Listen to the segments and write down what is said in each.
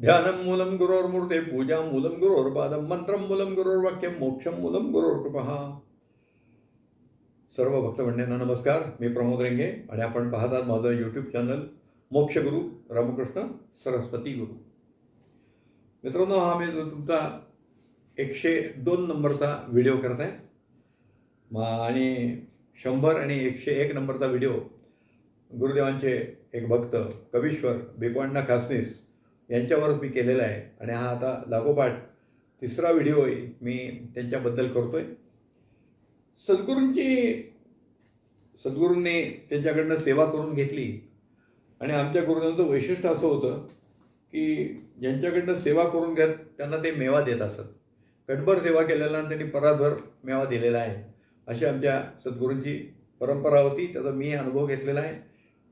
ध्यानं मूलं गुरोर्मूर्ते पूजा मूलं गुरोर्पादं मंत्रं मूलं गुरोर्वाक्यं मोक्षं मूलं गुरोर्कृपः सर्व भक्तमंडळींना नमस्कार. मी प्रमोद रेंगे आणि आपण पाहतात माझं यूट्यूब चॅनल मोक्षगुरू रामकृष्ण सरस्वती गुरु. मित्रांनो हा मी तुमचा एकशे दोन नंबरचा व्हिडिओ करत आहे. मा- आणि शंभर आणि एकशे एक नंबरचा व्हिडिओ गुरुदेवांचे एक भक्त कवीश्वर बेकवांना खासनीस यांच्यावरच मी केलेला आहे. आणि हा आता लागोपाठ तिसरा व्हिडिओ आहे. मी त्यांच्याबद्दल करतो आहे सद्गुरूंची सद्गुरूंनी त्यांच्याकडनं सेवा करून घेतली. आणि आमच्या गुरुजांचं वैशिष्ट्य असं होतं की ज्यांच्याकडनं सेवा करून घेत त्यांना ते मेवा देत असत. कटभर सेवा केलेला आणि त्यांनी परातभर मेवा दिलेला आहे. अशी आमच्या सद्गुरूंची परंपरा होती. त्याचा मी अनुभव घेतलेला आहे.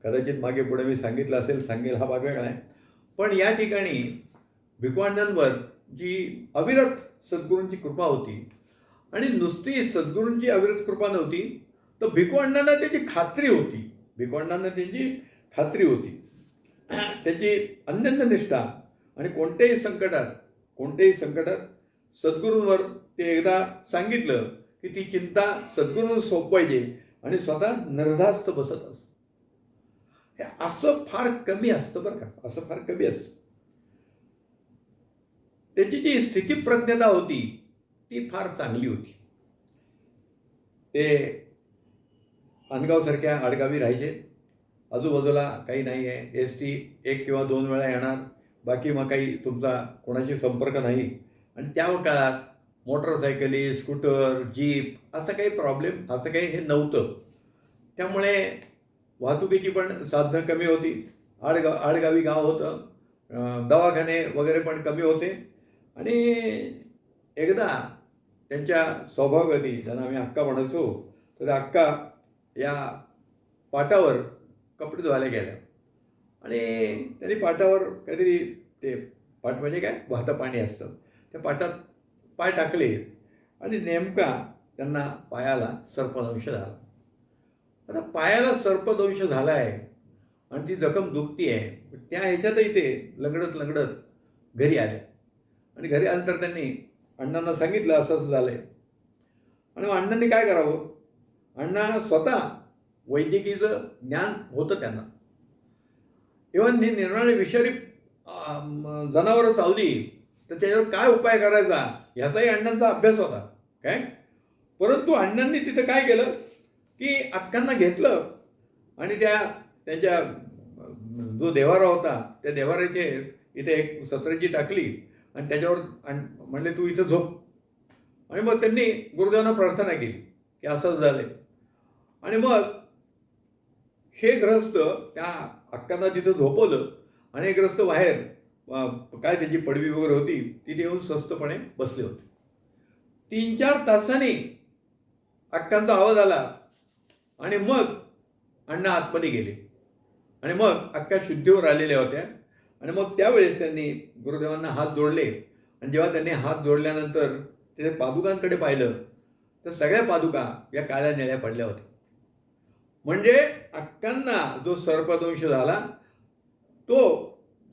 कदाचित मागे पुढे मी सांगितलं असेल सांगेल हा भाग वेगळा आहे. पण या ठिकाणी भिकवांडांवर जी अविरत सद्गुरूंची कृपा होती आणि नुसती सद्गुरूंची अविरत कृपा नव्हती तर भिकवांडांना त्याची खात्री होती. भिकवांडांना त्याची खात्री होती. त्याची अन्यन्य निष्ठा आणि कोणत्याही संकटात कोणत्याही संकटात सद्गुरूंवर ते एकदा सांगितलं की ती चिंता सद्गुरूंवर सोपवायची आणि स्वतः निर्धास्त बसत असत. असं फार कमी असतं बरं का. असं फार कमी असतं. त्याची जी स्थितीप्रज्ञता होती ती फार चांगली होती. ते अनगावसारख्या आडगावी राहायचे. आजूबाजूला काही नाही आहे एस टी एक किंवा दोन वेळा येणार. बाकी मग काही तुमचा कोणाशी संपर्क नाही. आणि त्या काळात मोटरसायकली स्कूटर जीप असं काही प्रॉब्लेम असं काही हे नव्हतं. त्यामुळे वाहतुकीची पण साधनं कमी होती. आडगाव आडगावी गाव होतं. दवाखाने वगैरे पण कमी होते. आणि एकदा त्यांच्या स्वभावगती ज्यांना आम्ही अक्का म्हणायचो तर त्या अक्का या पाटावर कपडे धुवायला गेल्या. आणि त्यांनी पाटावर काहीतरी ते पाट म्हणजे काय? वाहतं पाणी असतं. त्या पाटात पाय टाकले आणि नेमका त्यांना पायाला सर्पदंश झाला. आता पायाला सर्पदंश झाला आहे आणि ती जखम दुखती आहे त्या ह्याच्यातही ते लंगडत लंगडत घरी आले. आणि घरी आल्यानंतर त्यांनी अण्णांना सांगितलं असं असं झालं आहे आणि अण्णांनी काय करावं? अण्णा स्वतः वैद्यकीचं ज्ञान होतं त्यांना. इव्हन हे निर्णय विषारी जनावरं चावली तर त्याच्यावर काय उपाय करायचा? ह्याचाही अण्णांचा अभ्यास होता. काय? परंतु अण्णांनी तिथं काय केलं? की अक्कांना घेतलं आणि त्या त्यांच्या जो देवारा होता त्या देवाऱ्याचे इथे एक सतरंजी टाकली आणि त्याच्यावर म्हणले तू इथं झोप. आणि मग त्यांनी गुरुदेवांना प्रार्थना केली की असंच झाले आणि मग हे ग्रस्त त्या अक्कांना तिथं झोपवलं आणि ग्रस्त बाहेर काय त्यांची पडवी वगैरे होती तिथे येऊन स्वस्तपणे बसले होते. तीन चार तासांनी अक्कांचा आवाज आला आणि मग अण्णा आतमध्ये गेले. आणि मग अख्ख्या शुद्धीवर आलेल्या होत्या. आणि मग त्यावेळेस त्यांनी गुरुदेवांना हात जोडले. आणि जेव्हा त्यांनी हात जोडल्यानंतर ते पादुकांकडे पाहिलं तर सगळ्या पादुका या काळ्या निळ्या पडल्या होत्या. म्हणजे अक्कांना जो सर्पदंश झाला तो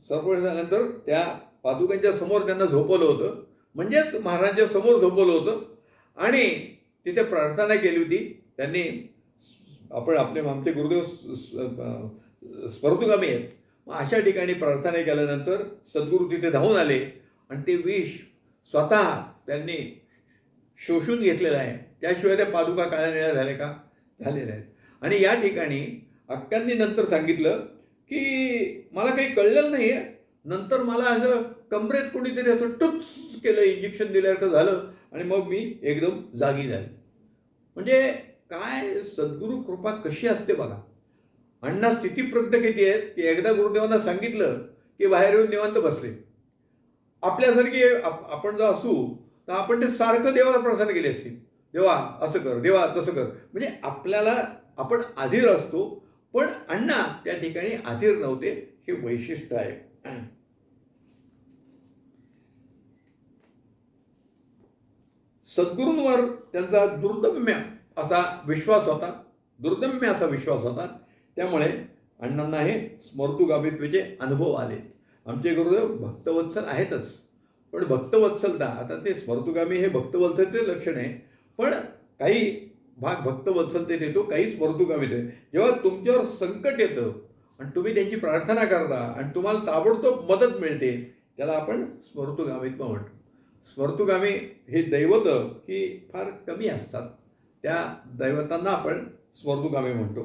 सर्पदंश झाल्यानंतर त्या पादुकांच्या समोर त्यांना झोपवलं होतं. म्हणजेच महाराजांच्या समोर झोपवलं होतं. आणि तिथे प्रार्थना केली होती. त्यांनी आपण आपले आमचे गुरुदेव स्पर्धुगामी आहेत. मग अशा ठिकाणी प्रार्थना केल्यानंतर सद्गुरू तिथे धावून आले आणि ते विष स्वतः त्यांनी शोषून घेतलेलं आहे. त्याशिवाय त्या पादुका काळ्या निळ्या झाल्या का? झालेल्या आहेत आणि या ठिकाणी अक्कांनी नंतर सांगितलं की मला काही कळलेलं नाही आहे नंतर मला असं कमरेत कोणीतरी असं टुच केलं इंजेक्शन दिल्यासारखं झालं आणि मग मी एकदम जागी झाले. म्हणजे काय सद्गुरू कृपा कशी असते बघा. अण्णा स्थितीप्रज्ञ किती आहेत की एकदा गुरुदेवांना सांगितलं की बाहेर येऊन निवांत बसले. आपल्यासारखी आपण जर असू तर आपण ते सारखं देवाला प्रार्थना केली असते. देवा असं कर देवा तसं कर. म्हणजे आपल्याला आपण अधीर असतो पण अण्णा त्या ठिकाणी अधीर नव्हते हे वैशिष्ट्य आहे. सद्गुरूंवर त्यांचा दुर्दम्य असा विश्वास होता दुर्दम्य असा विश्वास होता. त्यामुळे अण्णांना हे स्मर्तुगाभित्वेचे अनुभव आले. आमचे गुरुदेव भक्तवत्सल आहेतच. पण भक्तवत्सलता आता ते स्मर्तुगामी हे भक्तवत्सलचे लक्षण आहे. पण काही भाग भक्तवत्सलतेत येतो काही स्मर्तुगामी येतो. जेव्हा तुमच्यावर संकट येतं आणि तुम्ही त्यांची प्रार्थना करता आणि तुम्हाला ताबडतोब मदत मिळते त्याला आपण स्मर्तुगामित्व म्हणतो. स्मर्तुगामी हे दैवत ही फार कमी असतात. त्या दैवतांना आपण स्मर्तुगामी म्हणतो.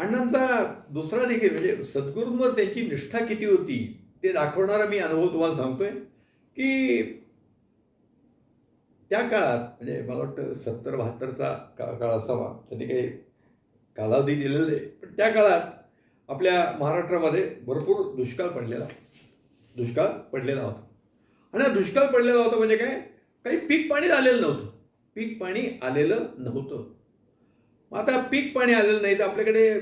अण्णांचा दुसरा देखील म्हणजे सद्गुरूंवर त्यांची निष्ठा किती होती ते दाखवणारा मी अनुभव तुम्हाला सांगतोय की त्या काळात म्हणजे मला वाटतं सत्तर बहात्तरचा का काळ असावा त्यांनी काही कालावधी दिलेला आहे पण त्या काळात आपल्या महाराष्ट्रामध्ये भरपूर दुष्काळ पडलेला दुष्काळ पडलेला होता. आणि हा दुष्काळ पडलेला होता म्हणजे काय? काही पीक पाणी आलेलं नव्हतं. पीक पाणी आलेलं नव्हतं. मग आता पीक पाणी आलेलं नाही तर आपल्याकडे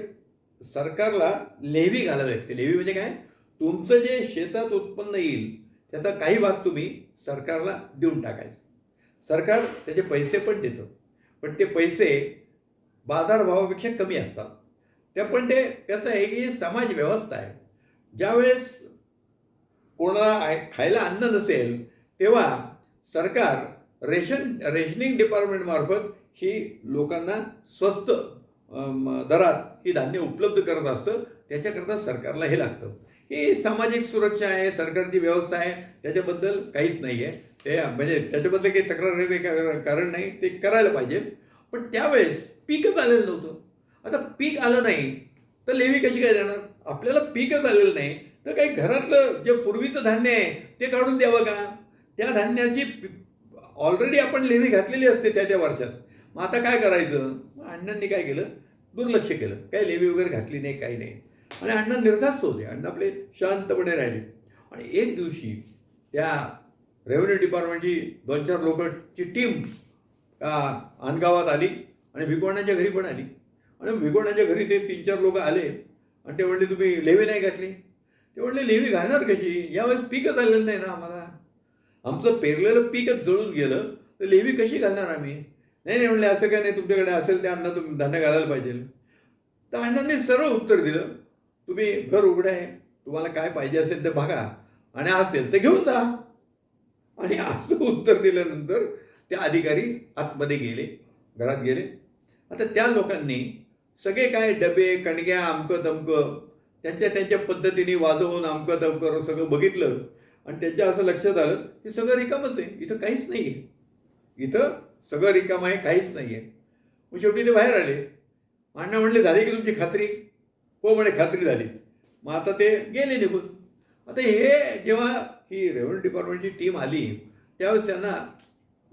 सरकारला लेव्ही घालावी लागते. लेव्ही म्हणजे काय? तुमचं जे शेतात उत्पन्न येईल त्याचा काही भाग तुम्ही सरकारला देऊन टाकायचा. सरकार त्याचे पैसे पण देतं. पण ते पैसे बाजारभावापेक्षा कमी असतात. त्या पण ते कसं आहे की समाज व्यवस्था आहे. ज्यावेळेस कोणाला खायला अन्न नसेल तेव्हा सरकार रेशन रेशनिंग डिपार्टमेंटमार्फत ही लोकांना स्वस्त दरात ही धान्य उपलब्ध करत असतं. त्याच्याकरता सरकारला हे लागतं. ही सामाजिक सुरक्षा आहे सरकारची व्यवस्था आहे त्याच्याबद्दल काहीच नाही आहे ते म्हणजे त्याच्याबद्दल काही तक्रार कारण नाही ते करायला पाहिजे. पण त्यावेळेस पीकच आलेलं नव्हतं. आता पीक आलं नाही तर लेवी कशी काय देणार आपल्याला पीकच आलेलं नाही तर काही घरातलं जे पूर्वीचं धान्य आहे ते काढून द्यावं का? त्या धान्याची ऑलरेडी आपण लेणी घातलेली असते त्या त्या वर्षात. मग आता काय करायचं? मग अण्णांनी काय केलं? दुर्लक्ष केलं. काही लेवी वगैरे घातली नाही काही नाही. आणि अण्णा निर्धास्त होते. अण्णा आपले शांतपणे राहिले. आणि एक दिवशी त्या रेव्हन्यू डिपार्टमेंटची दोन चार लोकांची टीम अनगावात आली आणि भिकवण्याच्या घरी पण आली. आणि भिकवण्याच्या घरी ते तीन चार लोक आले आणि ते म्हणले तुम्ही लेवी नाही घातली? ते म्हणले लेवी घालणार कशी? यावेळेस पीकच आलेलं नाही ना आम्हाला. आमचं पेरलेलं पीकच जळून गेलं. तर लेवी कशी घालणार आम्ही? नाही नाही म्हणले असं काय नाही तुमच्याकडे असेल ते अन्न तुम्ही धान्य घालायला पाहिजे. तर अण्णांनी सरळ उत्तर दिलं. तुम्ही घर उघडं आहे तुम्हाला काय पाहिजे असेल ते बघा. आणि असेल तर घेऊन जा. आणि असं उत्तर दिल्यानंतर ते अधिकारी आतमध्ये गेले घरात गेले. आता त्या लोकांनी सगळे काय डबे कणग्या अमकं दमकं त्यांच्या त्यांच्या पद्धतीने वाजवून अमकं दमकं सगळं बघितलं. आणि त्यांच्या असं लक्षात आलं की सगळं रिकामच आहे. इथं काहीच नाही आहे इथं सगळं रिकाम आहे काहीच नाही आहे मग शेवटी ते बाहेर आले. अण्णा म्हणले झाली की तुमची खात्री? हो म्हणे खात्री झाली. मग आता ते गेले निघून. आता हे जेव्हा ही रेव्हन्यू डिपार्टमेंटची टीम आली त्यावेळेस त्यांना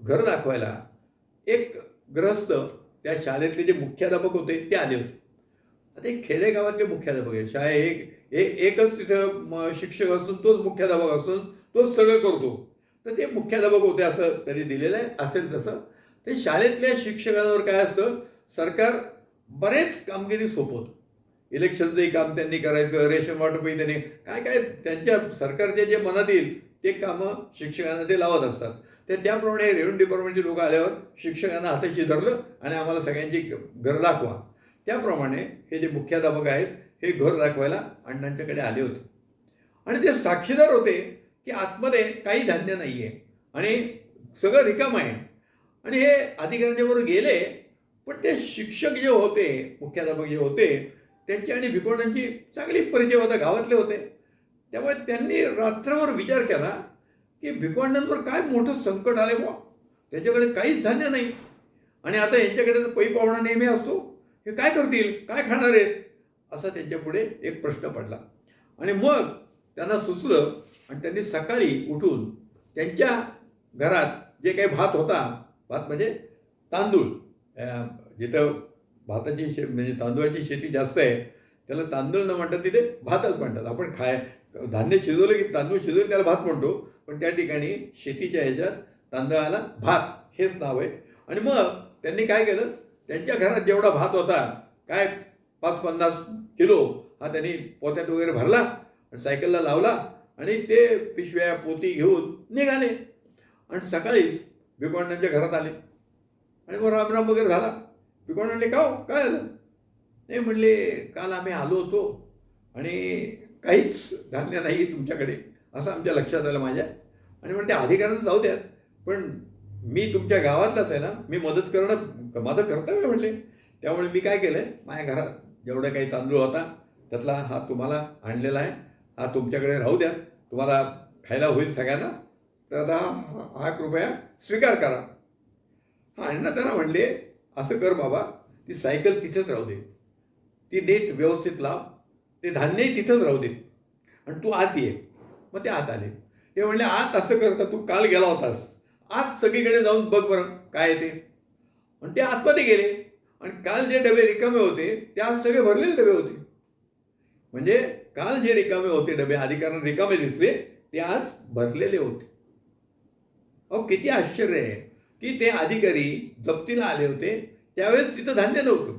घर दाखवायला एक ग्रस्त त्या शाळेतले जे मुख्याध्यापक होते ते आले होते. आता हे खेडेगावातले मुख्याध्यापक आहे शाळे एक ए- एकच तिथं शिक्षक असून तोच मुख्याध्यापक असून तोच सगळं करतो. तर ते मुख्याध्यापक होते असं त्यांनी दिलेलं आहे असेल तसं. ते शाळेतल्या शिक्षकांवर काय असतं सरकार बरेच कामगिरी सोपवतं. इलेक्शनचंही काम त्यांनी करायचं रेशन वाटपही त्यांनी काय काय त्यांच्या सरकारचे जे मनात येईल ते कामं शिक्षकांना ते लावत असतात. तर त्याप्रमाणे रेव्हन्यू डिपार्टमेंटचे लोक आल्यावर शिक्षकांना हाताशी धरलं आणि आम्हाला सगळ्यांची घर दाखवा. त्याप्रमाणे हे जे मुख्याध्यापक आहेत हे घर दाखवायला अण्णांच्याकडे आले होते. आणि ते साक्षीदार होते की आतमध्ये काही धान्य नाही आहे आणि सगळं रिकाम आहे. आणि हे अधिकाऱ्यांच्याबरोबर गेले पण ते शिक्षक जे होते मुख्याध्यापक जे होते त्यांची आणि भिकोणांची चांगली परिचय होता गावातले होते. त्यामुळे त्यांनी रात्रभर विचार केला की भिकवांडांवर काय मोठं संकट आले बा त्यांच्याकडे काहीच धान्य नाही. आणि आता यांच्याकडे तर पै पाहुणा नेहमी असतो. हे काय करतील? काय खाणार आहेत? असा त्यांच्यापुढे एक प्रश्न पडला. आणि मग त्यांना सुचलं आणि त्यांनी सकाळी उठून त्यांच्या घरात जे काही भात होता भात म्हणजे तांदूळ. जिथं भाताची शे म्हणजे तांदूळाची शेती जास्त आहे त्याला तांदूळ न म्हणतात तिथे भातच म्हणतात. आपण खाय धान्य शिजवलं की तांदूळ शिजवलं त्याला भात म्हणतो पण त्या ठिकाणी शेतीच्या ह्याच्यात तांदळाला भात हेच नाव आहे. आणि मग त्यांनी काय केलं? त्यांच्या घरात जेवढा भात होता काय पाच पन्नास किलो हा त्यांनी पोत्यात वगैरे भरला आणि सायकलला लावला आणि ते पिशव्या पोती घेऊन निघाले. आणि सकाळीच भिकवांडांच्या घरात आले. आणि मग रामराम वगैरे झाला. भिकवांडांनी का काय आलं नाही म्हणले काल आम्ही आलो होतो आणि काहीच धान्य नाही तुमच्याकडे. असं आमच्या लक्षात आलं माझ्या. आणि म्हणते अधिकाऱ्यांना जाऊ द्यात पण मी तुमच्या गावातलाच आहे ना मी मदत करणं माझं कर्तव्य म्हणले. त्यामुळे मी काय केलं आहे माझ्या घरात जेवढं काही तांदूळ होता त्यातला हा तुम्हाला आणलेला आहे. हा तुमच्याकडे राहू द्या. तुम्हाला खायला होईल सगळ्यांना. तर हा हा कृपया स्वीकार करा. हा अण्णा त्यांना म्हणले असं कर बाबा ती सायकल तिथेच राहू दे. ती नेट व्यवस्थित लाव. ते धान्यही तिथंच राहू दे. आणि तू आत ये. मग ते आत आले. ते म्हणले आत असं करता तू काल गेला होतास. आत सगळीकडे जाऊन बघ बरं काय ते. आणि ते आतमध्ये गेले. आणि काल जे डबे रिकामे होते ते आज सगळे भरलेले डबे होते. म्हणजे काल जे रिकामे होते डबे अधिकाऱ्यांना रिकामे दिसले ते आज भरलेले होते. अहो किती आश्चर्य आहे. की ते अधिकारी जप्तीला आले होते त्यावेळेस तिथं धान्य नव्हतं.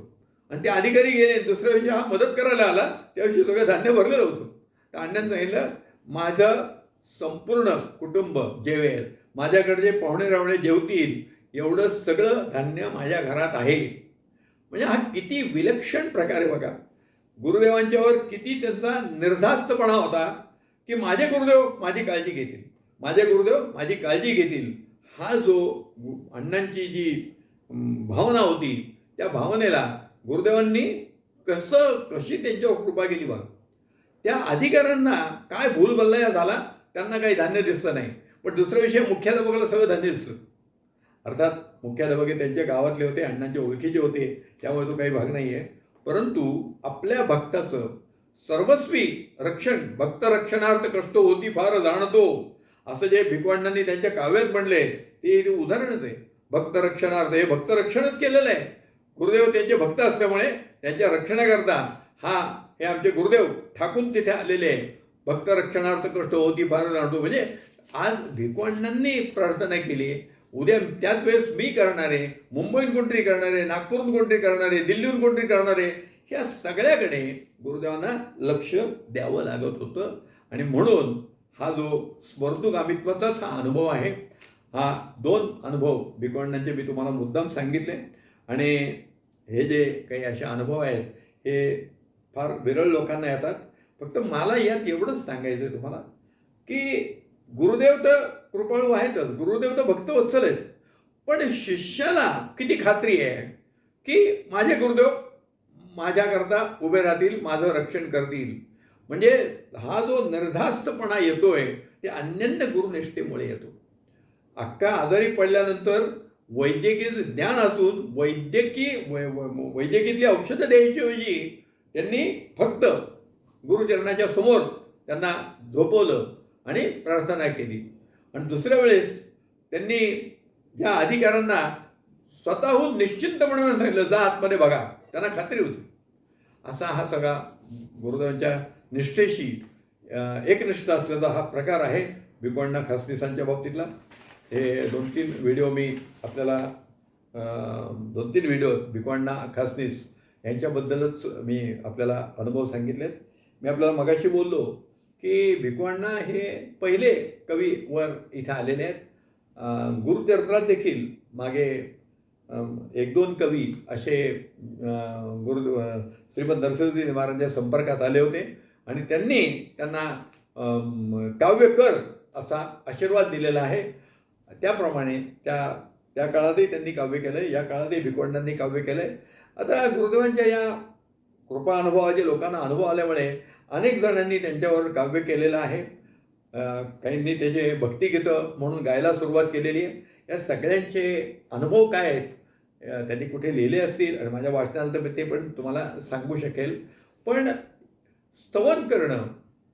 आणि ते अधिकारी गेले दुसऱ्या दिवशी हा मदत करायला आला त्याविषयी सगळं धान्य भरलेलं होतं. तर अण्णांनी सांगितलं माझं संपूर्ण कुटुंब जेवेल माझ्याकडे जे पाहुणे रावणे जेवतील एवढं सगळं धान्य माझ्या घरात आहे. म्हणजे हा किती विलक्षण प्रकार आहे बघा गुरुदेवांच्यावर किती त्यांचा निर्धास्तपणा होता की माझे गुरुदेव माझी काळजी घेतील माझे गुरुदेव माझी काळजी घेतील. हा जो अण्णांची जी भावना होती त्या भावनेला गुरुदेवांनी कसं कशी त्यांच्यावर कृपा केली बघा. त्या अधिकाऱ्यांना काय भूलभल्लया झाला त्यांना काही धान्य दिसलं नाही. पण दुसरा विषय मुख्याध्यापकाला सगळं धान्य दिसलं. अर्थात मुख्याध्यापक हे त्यांच्या गावातले होते अण्णांच्या ओळखीचे होते त्यामुळे तो काही भाग नाही आहे परंतु आपल्या भक्ताचं सर्वस्वी रक्षण भक्तरक्षणार्थ कष्ट होती फार जाणतो. असं जे भिकवांडांनी त्यांच्या काव्यात म्हणले ते एक उदाहरणच आहे. भक्तरक्षणार्थ हे भक्त रक्षणच केलेलं आहे. गुरुदेव त्यांचे भक्त असल्यामुळे त्यांच्या रक्षणाकरता हा हे आमचे गुरुदेव ठाकून तिथे आलेले आहे भक्त रक्षणार्थ कष्ट होती फार जाणतो. म्हणजे आज भिकवांडांनी प्रार्थना केली. उद्या त्याच वेळेस मी करणार आहे मुंबईहून कोणतरी करणार आहे नागपूरहून कोणतरी करणार आहे दिल्लीहून कोणतरी करणार आहे ह्या सगळ्याकडे गुरुदेवांना लक्ष द्यावं लागत होतं. आणि म्हणून हा जो स्मर्तुगामित्वाचाच हा अनुभव आहे हा दोन अनुभव भिकवंडांचे मी तुम्हाला मुद्दाम सांगितले. आणि हे जे काही असे अनुभव आहेत हे फार विरळ लोकांना येतात. फक्त मला यात एवढंच सांगायचं आहे तुम्हाला की गुरुदेव तर कृपाळू आहेतच. गुरुदेव तर भक्त वत्सल आहेत. पण शिष्याला किती खात्री आहे की माझे गुरुदेव माझ्याकरता उभे राहतील माझं रक्षण करतील. म्हणजे हा जो निर्धास्तपणा येतोय ते अन्यन्य गुरुनिष्ठेमुळे येतो. अक्का आजारी पडल्यानंतर वैद्यकीय ज्ञान असून वैद्यकीय वै- वैद्यकीतली औषधं द्यायची ऐवजी त्यांनी फक्त गुरुचरणाच्या समोर त्यांना झोपवलं. आणि प्रार्थना केली. आणि दुसऱ्या वेळेस त्यांनी ज्या अधिकाऱ्यांना स्वतःहून निश्चिंतपणे सांगितलं जा आतमध्ये बघा. त्यांना खात्री होती. असा हा सगळा गुरुदेवांच्या निष्ठेशी एकनिष्ठ असल्याचा हा प्रकार आहे भिकवण्णा खासनीसांच्या बाबतीतला. हे दोन तीन व्हिडिओ मी आपल्याला दोन तीन व्हिडिओ भिकवण्णा खासनीस यांच्याबद्दलच मी आपल्याला अनुभव सांगितलेत. मी आपल्याला मगाशी बोललो की भिकवण्णा हे पहिले कवी वर इथं आलेले आहेत. गुरुचरित्रात देखील मागे एक दोन कवी असे गुरु श्रीमद नरसिंहजी महाराजांच्या संपर्कात आले होते. आणि त्यांनी त्यांना काव्यकर काव्य कर असा आशीर्वाद दिलेला आहे. त्याप्रमाणे त्या त्या काळातही त्यांनी काव्य केलं आहे या काळातही भिकवंडांनी काव्य केलं आहे आता गुरुदेवांच्या या कृपा अनुभवाचे लोकांना अनुभव आल्यामुळे अनेक जणांनी त्यांच्यावर काव्य केलेलं आहे. काहींनी त्याचे भक्तिगीतं म्हणून गायला सुरुवात केलेली आहे. या सगळ्यांचे अनुभव काय आहेत त्यांनी कुठे लिहिले असतील आणि माझ्या वाचनाला तर मी ते पण तुम्हाला सांगू शकेल. पण स्तवन करणं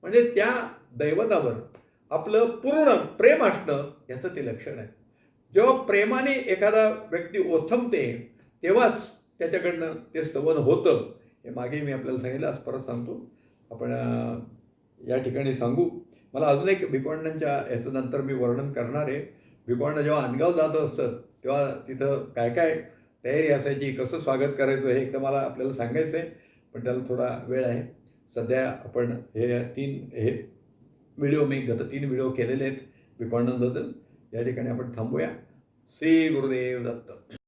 म्हणजे त्या दैवतावर आपलं पूर्ण प्रेम असणं याचं ते लक्षण आहे. जेव्हा प्रेमाने एखादा व्यक्ती ओथंबते तेव्हाच त्याच्याकडनं ते स्तवन होतं. हे मागे मी आपल्याला सांगितलं आज परत सांगतो. आपण या ठिकाणी सांगू. मला अजून एक भिकवंडांच्या ह्याचं नंतर मी वर्णन करणार आहे. भिकवंड जेव्हा अनगाव जात असत तेव्हा तिथं काय काय तयारी असायची कसं स्वागत करायचं हे एकदा मला आपल्याला सांगायचं आहे पण त्याला थोडा वेळ आहे. सध्या आपण हे तीन हे व्हिडिओ मी गत तीन व्हिडिओ केलेले आहेत भिकवंडांबद्दल. या ठिकाणी आपण थांबूया. श्री गुरुदेव दत्त.